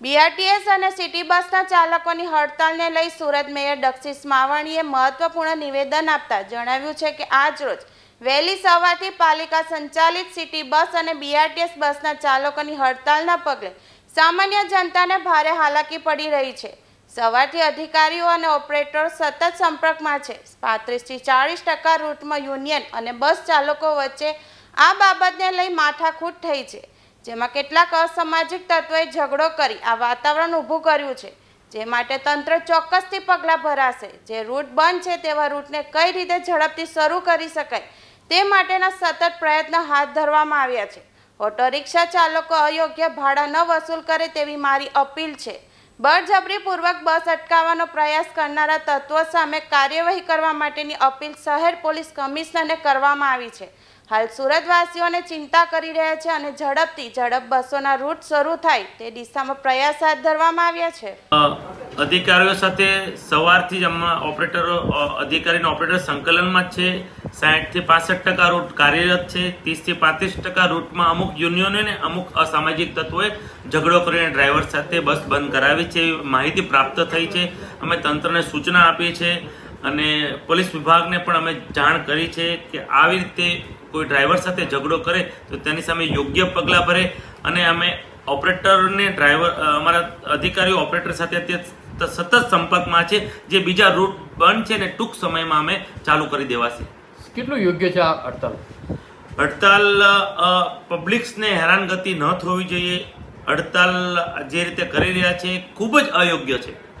BRTS અને city બસના ચાલકોની હડતાલને લઈ સુરત મેયર દક્ષિશ માવાણીએ મહત્વપૂર્ણ નિવેદન આપતા જણાવ્યું છે કે આજ રોજ વહેલી સવારથી પાલિકા સંચાલિત સિટી બસ અને બીઆરટીએસ બસના ચાલકોની હડતાલના પગલે સામાન્ય જનતાને ભારે હાલાકી પડી રહી છે. સવારથી અધિકારીઓ અને ઓપરેટરો સતત સંપર્કમાં છે. પાંત્રીસથી ચાળીસ ટકા રૂટમાં યુનિયન અને બસ ચાલકો વચ્ચે આ બાબતને લઈ માથાકૂટ થઈ છે. જેમાં કેટલાક અસામાજિક તત્વોએ ઝઘડો કરી આ વાતાવરણ ઊભું કર્યું છે, જે માટે તંત્ર ચોક્કસથી પગલાં ભરાશે. જે રૂટ બંધ છે તેવા રૂટને કઈ રીતે ઝડપથી શરૂ કરી શકાય તે માટેના સતત પ્રયત્ન હાથ ધરવામાં આવ્યા છે. ઓટો રિક્ષા ચાલકો અયોગ્ય ભાડા ન વસૂલ કરે તેવી મારી અપીલ છે. બળજબરીપૂર્વક બસ અટકાવવાનો પ્રયાસ કરનારા તત્વો સામે કાર્યવાહી કરવા માટેની અપીલ શહેર પોલીસ કમિશનરને કરવામાં આવી છે. હાલ સુરતવાસીઓને ચિંતા કરી રહ્યા છે અને ઝડપથી ઝડપ બસોના રૂટ શરૂ થાય તે દિશામાં પ્રયાસ હાથ ધરવામાં આવ્યા છે. અધિકારીઓ સાથે સવારથી જ હમણાં ઓપરેટરો અધિકારીને ઓપરેટર સંકલનમાં જ છે. સાહીઠથી પાસઠ ટકા રૂટ કાર્યરત છે. ત્રીસથી પાંત્રીસ ટકા રૂટમાં અમુક યુનિયનોને અમુક અસામાજિક તત્વોએ ઝઘડો કરીને ડ્રાઈવર સાથે બસ બંધ કરાવી છે એવી માહિતી પ્રાપ્ત થઈ છે. અમે તંત્રને સૂચના આપી છે અને પોલીસ વિભાગને પણ અમે જાણ કરી છે કે આવી રીતે કોઈ ડ્રાઈવર સાથે ઝઘડો કરે તો તેની સામે યોગ્ય પગલાં ભરે અને અમે ઓપરેટરને ડ્રાઈવર અમારા અધિકારીઓ ઓપરેટર સાથે અત્યારે સતત સંપર્કમાં છે જે બીજા રૂટ બંધ છે ને ટૂંક સમયમાં અમે ચાલુ કરી દેવાશે. કેટલું યોગ્ય છે આ હડતાલ? હડતાલ પબ્લિક્સને હેરાનગતિ ન થવી જોઈએ. હડતાલ જે રીતે કરી રહ્યા છે ખૂબ જ અયોગ્ય છે.